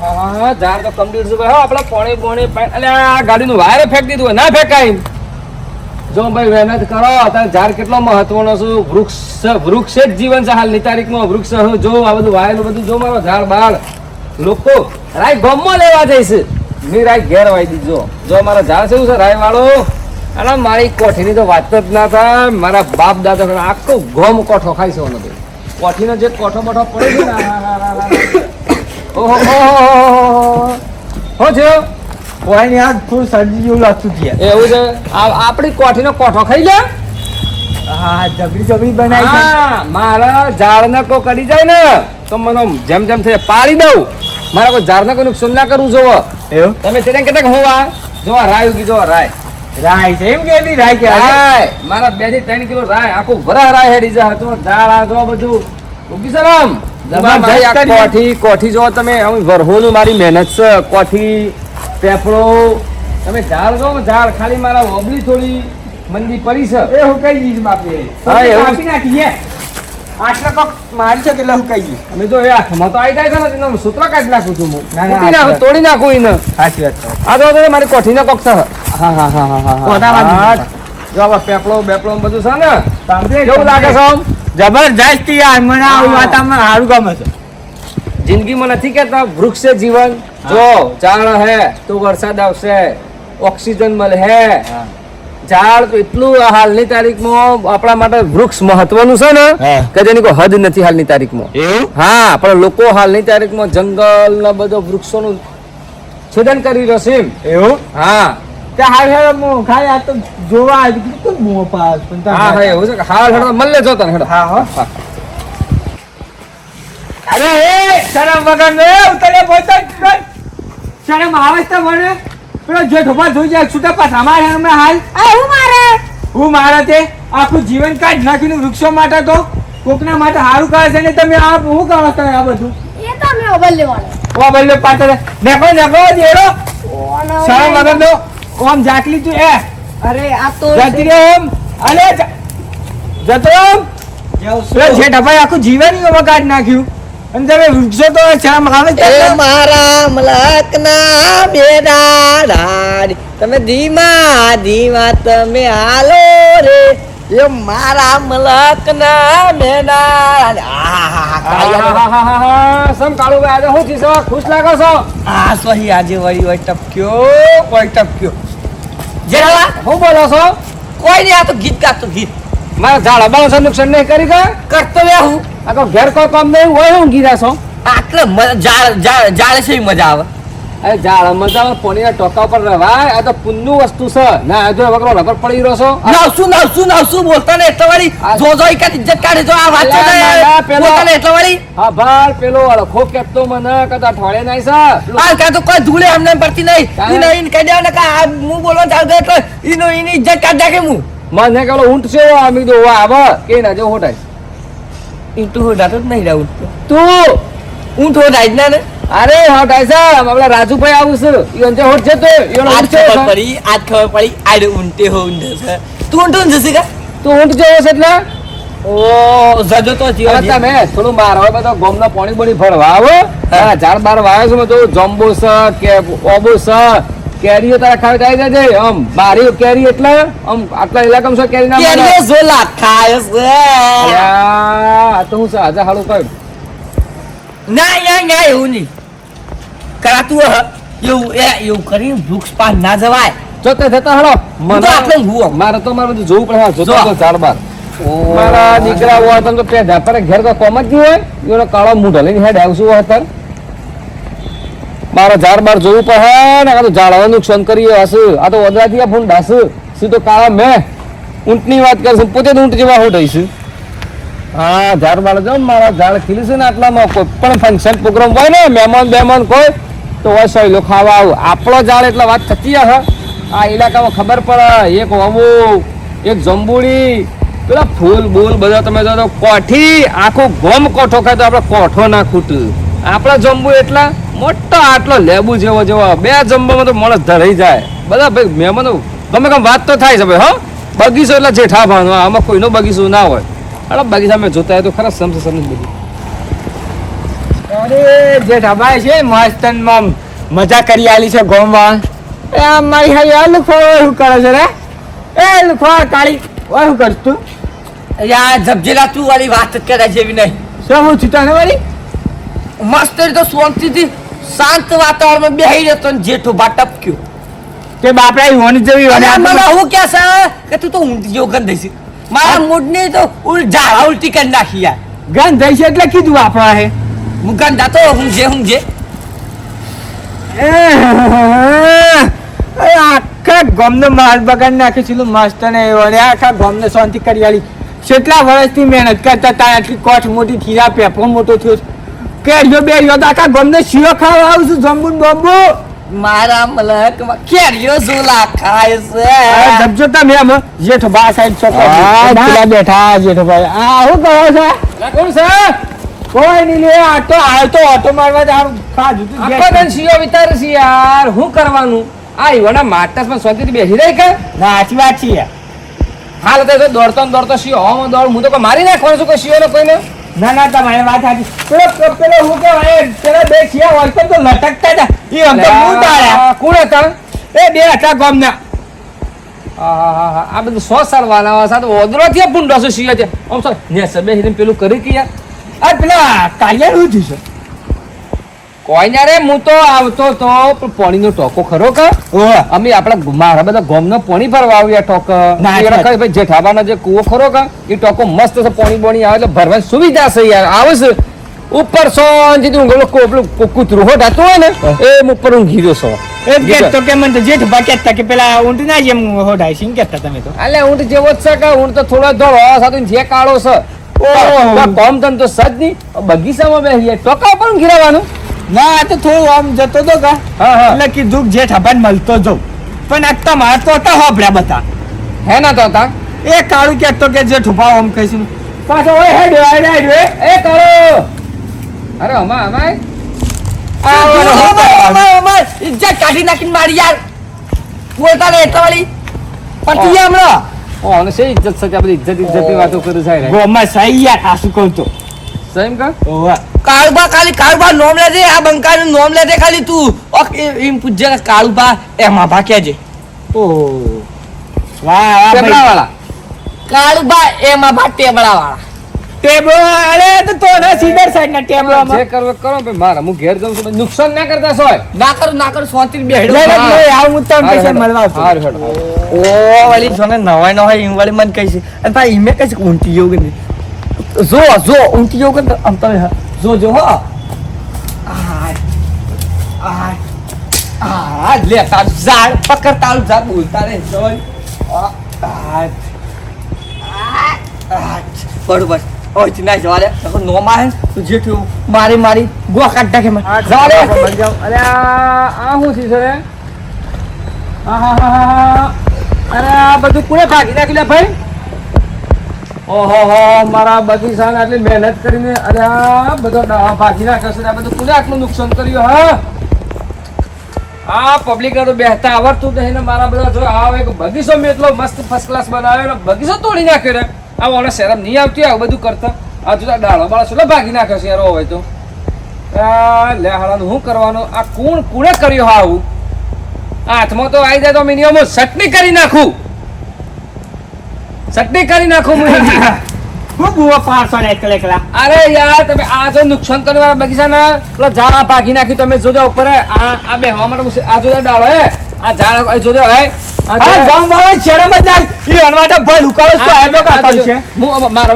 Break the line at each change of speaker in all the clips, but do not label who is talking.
હા ઝાડ તો કમ્પ્લીટ છે ભાઈ. આપણે પોણે પોણે પાણી- આ ગાડીનું વાયર ફેંક દીધું ના ફેંકાય જો ભાઈ, મહેનત કરો. અત્યારે ઝાડ કેટલો મહત્વનો છે. વૃક્ષ વૃક્ષ જ જીવન છે હાલની તારીખમાં. વૃક્ષ જો આ બધું વાયેલું બધું જો મારો ઝાડ, બાળ. લોકો રાય ગમમાં લેવા જઈશ મેં રાય ઘેર વાઈ દીધો જો. મારા ઝાડ છે રાય વાળો અને મારી કોઠીની તો વાત જ ના થાય. મારા બાપ દાદા આખો ગમ કોઠો ખાઈ છે કોઠીનો જે કોઠો બોઠો પડે છે. ઓહો હો છે
કોઈ ની આ થોડું શરદી જેવું લાગતું છે.
એવું છે? આ આપણી કોઠીનો કોઠો ખાઈ લે.
હા જબરી જબરી બનાવી
મારા ઝાડને કો કરી જાય ને તો મને જેમ જેમ થાય પાડી દઉં. મારા કોઈ ઝાડને કોઈ નુકસાન ના કરવું જોવો
એવું?
તમે તેને કેટલાક હોવા? જો આ રાય ઉગી જોવા રાય
રાય છે એમ કે રાય કે
રાય મારા બેથી ત્રણ કિલો રાય આખું ભરા રાય હેડી જાય તો ઝાડ આ બધું. ઉગી સર આમ. કોઠી કોઠી જો તમે વરહોનું મારી મહેનત છે કોઠી પેપડો. તમે ઝાડ જો ઝાડ ખાલી મારા ઓબલી થોડી મંદી પડી છે.
એ હું કઈ દઈશ બાપે.
હા, એવું.
કાપી નાખીએ આટલા કોક મારી છે એટલે હું કઈ દઈશ.
અમે તો એ હાથમાં તો આવી જાય છે ને સૂત્ર કાઢી નાખું છું હું.
ના, ના,
તૂટી નાખું, તોડી નાખું એને.
સાચી વાત
આ તો મારી કોઠીનો કોક છે.
હા હા હા હા
હા, પેપડો બેપડો બધું છે ને કેવું લાગે છે?
જબરજસ્ત યાર મને આવું
વાત
આમાં સારું ગમે છે.
જિંદગીમાં નથી કહેતા વૃક્ષ જીવન. જો ઝાડ હે તો વરસાદ આવશે ઓક્સિજન મળે ઝાડ તો એટલું હાલની તારીખમાં આપણા માટે વૃક્ષ મહત્વનું છે ને. કે જેની કોઈ હદ નથી હાલની તારીખમાં. હા પણ લોકો હાલની તારીખમાં જંગલ ને બધો વૃક્ષોનું છેદન કરી રહ્યો છે
એવું?
હા.
કે હાલ હાલ હું ખાઈ આ તો જોવા આવ્યું કેટલું મોં પાસ. પણ
હા હા એવું છે કે હાલ હેડો મળે જો તને હેડો.
હા હો. અરે એ શરમ વગર નો ઉતરે બોલતો જ નહીં. શરમ આવે છે મને? પેલો જે ઢોબા જોઈ જાય છૂટા પાછા મારે હમણાં હાલ.
આ હું મારે?
હું મારા તે? આખું જીવન કાઢ નાખીને વૃક્ષો માટે તો કોકના માટે સારું કરે છે ને તમે આ હું કરો છો આ બધું?
એ તો મેં ઓબલ લેવાનો.
ઓ પાછળ. નેકો નેકો જેરો શરમ વગર નો. ઓમ જાકલી તું એ.
અરે આ તો
જતી રે ઓમ. અલે જતો ઓમ. પેલો છે. ઢબાઈ આખું જીવન ઓમાં કાઢી નાખ્યું. અને તમે વૃક્ષો તો શ્યામ આવે છે
મારા મલકના બેડા ડાડી તમે ધીમા ધીમા તમે હાલો રે. એ મારા મલકના બેડા
આહાહાહાહા. સમ કાળુભાઈ આજે શું છે? ખુશ લાગો છો?
આ સહી આજે વળી હોય ટપક્યો કોઈ ટપક્યો. જેરાલા
હું બોલો છો?
કોઈ નહીં આ તો ગીત ગાતો ગીત.
મારા ઝાડ અબાણો નુકસાન નહીં કરી કે?
કરતો લે હું.
આ તો ઘેર કોઈ કામ નહીં હોય હું ગીરા છો.
આટલે ઝાડ ઝાડ જાળ જાળ છે મજા આવે.
અરે ઝાડ મજા પોણીના ટોકા ઉપર રહેવાય આ તો પુણ્યનું વસ્તુ છે. ના આ જો વગરો રગડ પડી રહ્યો છો.
નવસું નવસું નવસું બોલતા ને એટલા વાળી. જો જો એક ઇજ્જત કાઢે જો આ વાત છે ને,
પેલો-
બોલતા ને વાળી.
હા ભાર પેલો અળખો કેપતો મને કદા ઠોળે નહીં સર
આ કા તો કોઈ ધૂળે અમને પડતી નહીં? ઈ નહીં કહી દેવા ને કે આ હું બોલવા ચાલુ કર્યો એટલે ઈનો ઈની ઇજ્જત કાઢ નાખે હું.
મને કેલો ઊંટ છે આમ કીધું વાહ આવે કે ના જો હોટાય.
ઈ તું હોટાતો જ નહીં રહું
તું!
ઊંટ હોટાય જ ના ને.
અરે હોટાય સાહેબ રાજુ રાજુભાઈ આવું છે. ઈ અંતે હોટ જતો ઈનો
આજ ખબર પડી આજ ખબર પડી આડે ઉંટે હો ઊંટે છે. તું ઉંટ ઊંટ જશે કે?
તું ઉંટ જેવો છે એટલે?
ઓ જજો તો જીવ
તમે થોડું માર હવે બધો ગોમનો પાણી બોણી ભરવા આવો. હા. ઝાડ બાર વાયો છું તો જમ્બો છે કે ઓબો છે કેરીઓ તારા ખાવી જાય જજે. આમ બારી કેરી એટલે? આમ આટલા ઇલાકામાં છે કેરી ના.
કેરીઓ ઝોલા ખાય છે.
આ તો હું સાજા હાલું કઈ
ના ના ના એવું નહીં. કરાતું હ એવું એ એવું કરી વૃક્ષ પાર ના જવાય.
જોતે જતા હળો.
મને તો હુઓ
મારે તો મારે બધું જોવું પડે હા, જોતો તો ઝાડ બાર મારા દીકરા હોય તો પેઢા પર ઘેર તો કોમ જ નહીં હોય. એનો કાળો મૂઢો લઈને હેડ આવશું અત્યારે મારા ઝાડ બાર જોવું પડે ને આ તો ઝાડવા નુકસાન કરીએ હશે. આ તો વદરાથી ફોન ડાસ સીધો કાળા મેં. ઊંટની વાત કરશું પોતે જ ઊંટ જેવા હું રહીશું હા, ઝાડ બાળ જો, મારા ઝાડ ખીલી છે ને આટલામાં કોઈ પણ ફંક્શન પ્રોગ્રામ હોય ને, મહેમાન બેમાન કોઈ, તો હોય સહેલો ખાવા આવું. આપણો ઝાડ એટલે વાત થતી હે આ ઇલાકામાં ખબર પડે, એક વમુ એક જંબુડી, પેલા ફૂલ, બૂલ બધા તમે જો કોઠી, આખું ગોમ કોઠો ખાય તો આપણે કોઠો ના ખૂટ. આપણા જંબુ એટલા મોટો, આટલો લેબુ જેવો જેવો. બે જંબામાં તો માણસ ધરાઈ જાય. બધા ભાઈ મહેમાનો, ગમે ગમે વાત તો થાય છે ભાઈ, હો. બગીચો એટલે જેઠા ભાનો આમાં કોઈનો બગીચો ના હોય. અરે બગીચા મેં જોતા હોય તો ખરા સમજ સમજ બધું.
અરે જેઠાભાઈ છે મસ્તનમાં મજા કરી આલી છે ગોમાં એ મારી હારી આ લુખો શું કરે છે રે? એ લુખો કાળી. ઓય શું કરશ તું?
યા જબજેલા તું વાળી વાત જ કરે જેવી નહીં
શું હું છું ને વાળી
મસ્ત તો શાંતિથી શાંત વાતાવરણમાં બેહી રહેતો ને જેઠો બા ટપક્યો.
તે બાપડા હોની જેવી
મને હું કે છે કે તું તો ઊંધી જેવો ગંધ છે મારા મૂડને તો ઝાડા ઉલટી કરી નાખી યાર.
ગંધ થઈ છે એટલે કીધું આપણા હે.
હું ગંધા તો હું જે
હું જે. આખા ગામનો માલ બગાડ નાખી છે મસ્ત ને વળે આખા ગામને શાંતિ કરી આલી. કેટલા વર્ષથી મહેનત કરતા તા આટલી કોઠ મોટી થીરા પેપો મોટો થયો કેરીઓ બેરીઓ તો આખા ગમને શિયો ખાવા આવું છું જમ્બુ બંબુ.
મારા મલક કેરીઓ ઝોલા ખાય છે.
જબજો તમે આમ જેઠો બા સાઈડ છો
હા,
પેલા બેઠા જેઠો ભાઈ આ શું કહો છો?
કોણ છે?
કોઈ નહીં લે આ તો આ તો ઓટો મારવા જ આમ ખાધું તું
આખો દન સીઓ વિતાર છે યાર. હું કરવાનું? આ ઈવાના માટાસમાં શાંતિથી બેસી રહી કે?
ના સાચી વાત છે. યાર.
હાલ તો દોડતો દોડતો સીઓ હોમાં દોડ. હું તો મારી નાખવાનું છું કોઈ ને કોઈને?
ના ના તમારી વાત સાચી. પેલો પેલો- હું કહેવાય પેલા બે ખિયા હોય તો લટકતા હતા એ આમ તો હું તાળ્યા
કોણ હતા?
એ બે હતા ગોમના.
આ બધું સો સાલ વાના સાથે ઓદરો થી પૂંડો છે શિયો છે? આમ સર ને સબે પેલું કરી કે યાર.
આ પેલા કાલિયા શું થયું છે.
કોઈ ના રે હું તો આવતો તો પણ પાણીનો ટોકો ખરો કે? અમે આપણા મારા બધા ગોમનો પાણી ભરવા આવ્યા ટોક.
ના,
ભાઈ જેઠાબાનો જે કૂવો ખરો કે એ ટોકો મસ્ત છે પાણી બોણી આવે એટલે ભરવાની સુવિધા છે યાર. આવે છે. ઉપર સોંજીથી ઊંઘેલો કો- પેલું કૂ- કૂતરું હોટાતું હોય ને એ ઉપર ઊંઘી રહ્યો છો
કે મને તો જેઠ બા કે પેલા ઊંટ ના જેમ હોડાય છે કેતા તમે તો.
એટલે ઊંટ જેવો જ છે કે ઊંટ તો થોડો ધોળો સાથે જે કાળો છે. કોમ ધન તો સજ નહીં. બગીચામાં બેસીએ ટોકા પણ ઊંઘી રહેવાનું.
ના આ તો થોડું આમ જતો તો કા
હા હા.
એટલે કીધું જે જેઠ હબાન મળતો જઉં. પણ આ તમારા તો હતા હોભળ્યા બધા.
હે ના તો હતા?
એ કાળું કહેતો કે જે ઠુપાવ આમ કહીશું. પાછો ઓય હેડ હેડ હેડ.
એ કાળો! અરે અમા અમાય.
ઇજ્જત કાઢી નાખીને મારી યાર. બોલતા ને એટલા વાળી. પછી હમણાં.
ઓ અને શે ઇજ્જત સાથે બધી ઇજ્જત ઇજ્જતની વાતો કરું સાહેબ
ગોમાં સહી યાર આ શું કહું તો
સહીમ કા?
ઓવા
કાળુબા ખાલી કાળુબા નોમ લેજે આ બંકાનું નોમ લેજે ખાલી તું. ઓક એમ પૂછજે કાળુબા એમાં ભાગ્યા
ઓ વાહ વાહ
ટેબલા વાળા
કાળુબા એમાં ભા ટેબલા વાળા
ટેબલો અરે તો તો ના સીધર સાઈડ ના ટેબલોમાં.
જે કરવો કરો ભાઈ મારા હું ઘેર જાઉં છું નુકસાન ના કરતા સોય
ના કરું ના કરું શાંતિ બેહડો
આવ હું તમને પૈસા મળવા
હારું.
ઓ વાલી જોને નવાય નવાય ઈ વાલી મને કઈ છે અને ભાઈ ઈમે કહી છે કે ઊંટી જેવું કે નહીં. જો જો ઊંટી જેવું કે આમ તમે હા. જો જો હો લે તારું ઝાડ પકડ તારું ઝાડ બોલતા રે જોઈ આ આ આ બરોબર ઓય ચિના જવા દે નો મારે તું જે થયું મારી મારી ગોવા કાઢ નાખે મને જવા દે
અરે આ આ શું છે હા હા હા અરે આ બધું કોને ભાગી નાખી લે ભાઈ ઓહો મારા બગીચાને આટલી મહેનત કરીને અરે આ બધો ભાગી નાખે છે આ બધું કોને આટલું નુકસાન કર્યું, હા? આ પબ્લિક તો બેહતા આવડતું નહીં મારા બધા જો આવે એક બગીચો મેં એટલો મસ્ત ફર્સ્ટ ક્લાસ બનાવ્યો ને બગીચો તોડી નાખ્યો રે આ ઓને શરમ નહીં આવતી આવું બધું કરતા. આ જુદા ડાળો બાળો શું ભાગી નાખ્યો છે યાર હોય તો. લે હાલાનું શું કરવાનું? આ કોણ, કોણે કર્યું હા આવું? હાથમાં તો આવી જાય તો મિનિમમ ચટણી કરી નાખું. ચટણી કરી નાખો હું
બુવા પાડશો ને એકલા એકલા.
અરે યાર તમે આ જો નુકસાન કરવા બગીચાના પેલા ઝાડા ભાગી નાખી તમે જોજો ઉપર આ આ બે હવા માટે આ જોજો ડાળો હે. આ ઝાડ જોજો હે.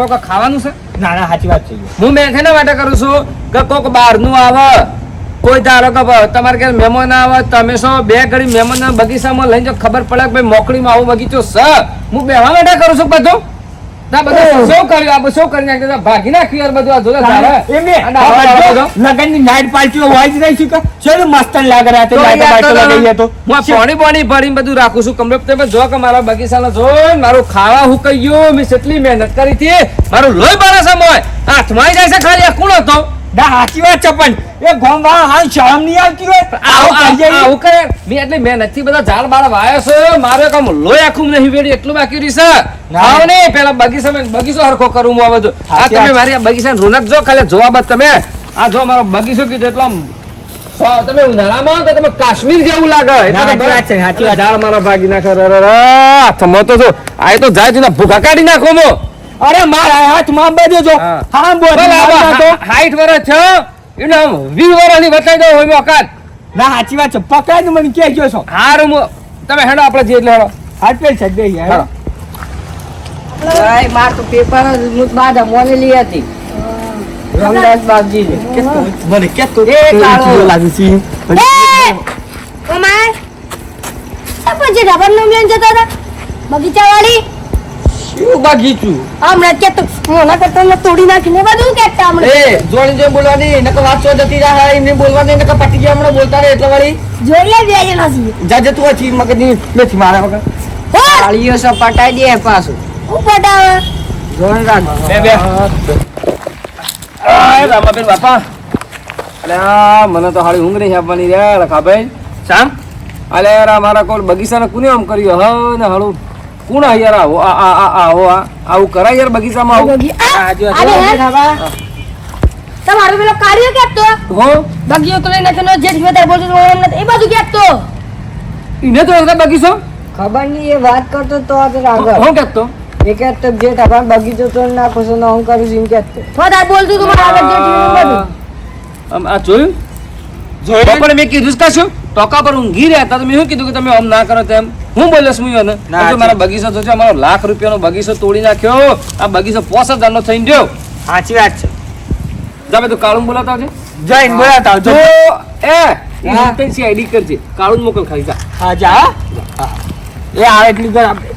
ના
ખાવાનું છે?
ના ના સાચી વાત છે.
હું મેં માટે કરું છું. કે કોક બહારનું આવે. કોઈ ધારો કે તમારે ઘેર મહેમાન આવે તમે શું બે ઘડી મહેમાન બગીચામાં લઈને જો ખબર પડે કે ભાઈ મોકળીમાં આવો બગીચો સ હું બેહવા માટે કરું છું બધું? તા બધા શું કર્યું? આ શું કરી નાખ્યું? ભાગી નાખ્યું યાર બધું આ જોજો ઝાડ.
એમે
આ ડાળો બાળો બધો.
લગનની નાઈટ પાર્ટીઓ હોય જ નહીં કે? ચલો મસ્ત લાગે રાતે
તો
લાઈટો
યાર તો
બાઈટો લગાવીએ તો?
હું પાણી પાણી ભરીને બધું રાખું છું. કમરે તમે જો કે મારા બગીચાનો જો ને મારું ખાવા હું ગયું મેં કેટલી મહેનત કરી હતી. મારું લોહી બરસ આમ હાથમાં જાય છે ખાલી કોણ હતો
ના સાચી વાત છે પણ એ ગામ વાળા હા શરમ નહીં આવતી હોય. આવું કરીએ
આવું કરે. મેં એટલે મહેનતથી બધા ઝાડ બાળ વાયા છે. મારે કામ લોહી આખું નહીં વેડી એટલું બાકી રહ્યું છે.
ના.
ને પેલા બગીચામાં બગીચો હરખો કરું હું બધું. આ તમે મારી આ બગીચાની રોનક જો ખાલી જોવા બાદ તમે આ જો મારો બગીચો કીધું એટલો તમે ઉનાળામાં તો તમે કાશ્મીર જેવું લાગે. ઝાડ મારા ભાગી નાખે. તમે તો જો આ તો જાય ભૂખા કાઢી નાખો મો.
અરે મારા હાથમાં બધે જો.
હા.
બોલ
હાઈટ વર્ષ થયો એને વી વર્ષની બતાવી દો હોય મોકાત
ના સાચી વાત છે. પકડાય મને કે ગયો છો?
હારું તમે હેડો આપણે જે એટલે હેડો.
હાથ પેલ છે બે
હેડો.
માર તો પેપર જ હતી. રામદાસ બાપજી મને કે તો
એ કાળો.
લાગે છે?
એ કમાય રબર નો મેન જતા હતા. બગીચા વાળી
શું બગીચું
હમણાં કે તો મોના કરતા તોડી નાખીને બધું કેતા હમણાં
એ જોણી જોઈ બોલવાની નકર વાંચો જતી રહે એમને બોલવાની નકર પટી ગયા હમણાં બોલતા રહે એટલે વળી.
જોઈ લે બે જણા છીએ.
જાજે તું મગજની નથી મારા વગર.
હો!
તાળીઓ સો પટાઈ દે પાછું.
હું પટાવે?
જોણ રાખ.
બે બે. આય રામાબેન બાપા. અલે આ મને તો હાળી ઊંઘ નહીં આપવાની રે રખાભાઈ. શામ? અલે યાર મારા કોલ બગીચાને કોને આમ કર્યો? હ ને હાળું. કોણ આ યાર આવો? આ આ આ આવો આ આવું કરા યાર બગીચામાં આવું?
બગી આ!
આ જો,
આને હે?
બાબા
તમારો પેલો કાર્ય કેતો
હો?
બગીયો તો લઈને નાખ્યો જે વધારે બોલતો તો એ બધું કેતો
ઈને તો હતા બગીચો?
ખબર નહીં એ વાત કરતો તો આજે આગળ
હું કેતો
એ કે તો જે તમારો બગીચો તો નાખો છો ના હું કરું છું કે તો.
થોડા બોલતું તું મારા આગળ જેઠ બધું.
આ જોયું? પણ મેં કીધું જ કશું ટોકા પર ઊંઘી રહ્યા હતા તો મેં શું કીધું કે તમે આમ ના કરો તેમ? હું બોલ્યો છું એને? જો મારા બગીચો જોજો અમારો લાખ રૂપિયાનો બગીચો તોડી નાખ્યો. આ બગીચો પોસ હજારનો થઈને ગયો.
સાચી વાત છે.
તમે તો કાળું બોલાતા આવજે.
જઈને બોલાતા
જો એ. ઇન્ટેન્સી આઈડી કરજે. કાળું મોકલ ખાલી જા.
હા જા એ આવે એટલી ઘર આપણે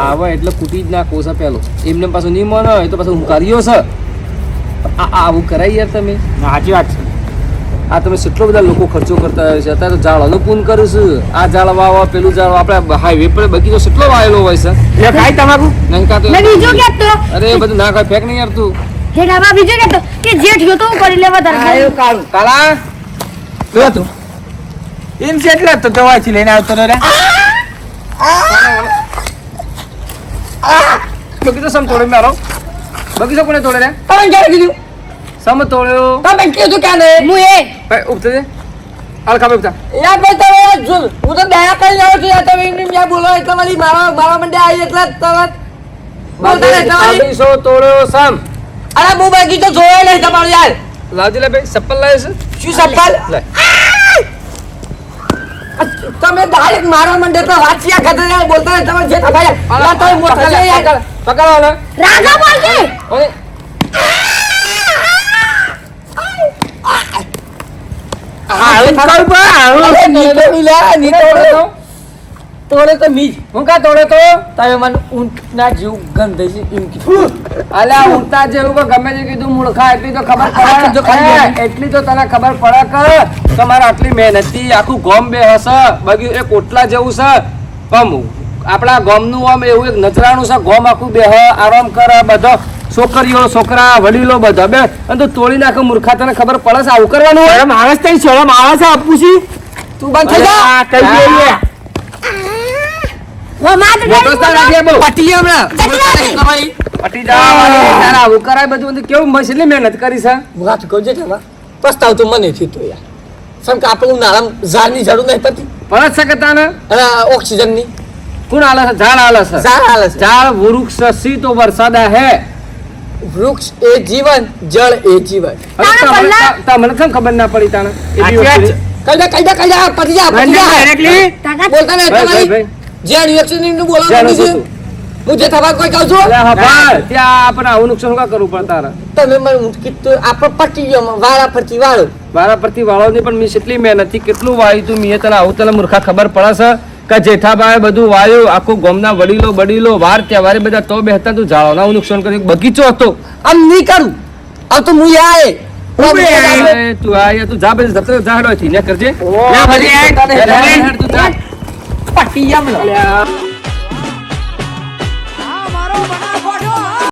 આવે એટલે કૂટી જ ના કોસા પેલો. એમને પાછું નહીં મને એ તો પાછું હું કર્યો છે આવું કરાય યાર તમે.
સાચી વાત છે.
આ તમે કેટલો બધા લોકો ખર્ચો કરતા હોય છે? અત્યારે ઝાડ ઝાડવાનું પૂન કરું છું. આ ઝાડ વાવો પેલું ઝાડ આપણે હાઈવે પર બગીચો કેટલો વાયેલો હોય છે?
એ ખાઈ તમાકુ?
નહીં તો
મેં બીજું કેતો
અરે એ બધું ના ખાય. ફેંક નહીં યાર તું.
જેઠાબા બીજું કેતો કે જે થયો તો હું કરી લે આયો
કાળું. કાળા?
તો તો. એમ છે એટલે તો દવાથી લઈને આવતો રે.
બગીચો સમ તોડે મારો. બગીચો કોને તોડે રે?
તમે ક્યારે કીધું?
સમ તોડ્યો
તમે કીધું ક્યાં નહીં?
હું એ.
ભાઈ ઉપતે દે હાલ ખાবে ઉપતા
યાર ભાઈ તમે જો હું તો દયા કરી જાઉં છું યાર તમે એમને યાર બોલો એટલે મારી મારા મારા મંડે આવી એટલે તરત બોલતા ને તમારી
સો તોળ્યો સમ.
અરે હું બાકી તો જોયો નહીં તમારું યાર.
લાવજી લે ભાઈ ચપ્પલ લાવે છે?
શું ચપ્પલ?
લે.
તમે ડાયરેક્ટ મારવા માંડે તો વાંચ્યા ખાતે યાર બોલતા નહીં તમે જે થવાય યાર તમે મોટા યાર.
પકડો રાજા
રાગા બોલજે
ઓય
આવું કરું પણ આવું
અરે નીચે મિલ્યા, નીચે તોડે તો મીજ.
હું કા તોડે તો?
તમે મને ઊંટના જેવું ગંધ છે એમ કીધું.
અલ્યા ઉડતા જેવું કે ગમે તે કીધું. મૂર્ખા એટલી તો ખબર પડે. એટલી તો તને ખબર પડે કે તમારે આટલી મહેનત આખું ગોમ બે હશે. બગી એક ઓટલા જેવું છે. પણ આપણા ગોમનું આમ એવું એક નજરાણું છે. ગોમ આખું બે આરામ કરે બધો. છોકરીઓ છોકરા વડીલો બધા બે. અને તો તોડી નાખે મૂર્ખા તને ખબર પડે છે આવું કરવાનું હોય?
માણસ તઈ છે માણસ આપું છું.
તું બંધ થઈ જા.
કઈ
ગઈ
અને ઓક્સિજનની.
કોણ હાલે ઝાડ હાલે
ઝાડ
વૃક્ષ સી તો વરસાદ હે.
વૃક્ષ એ જીવન જળ એ જીવન.
તમને- કેમ ખબર ના પડી તાણે એ
સાચી વાત
દિવસે?
જા કઈ જા
ડાયરેક્ટલી
બોલતા
ભાઈ,
તમારી. જે રિએક્શનનું બોલવાનું છે. હું જે થવા કોઈ કહું છું.
ત્યાં આપણે આવું નુકસાન કા કરવું પડે તારા?
તમે મને કીધું આપણે પટી ગયો વાળા પરથી વાળો.
વાળા પરથી વાળો નહીં પણ મેં કેટલી મહેનતથી કેટલું વાયું તું મેં તને આવું તને મૂર્ખા ખબર પડે છે? કે જેઠાભાઈ બધું વાયું આખું ગોમના વડીલો બડીલો વાર તહેવારે બધા તો બેહતા તું જાળો હું નુકસાન કર્યું. બગીચો હતો.
આમ નહીં કરું. આ તો હું આય.
તું આ તું જા બધી જતો જાડો થી ને કરજે.
આય.
તું જા.
આ મારો બનાવ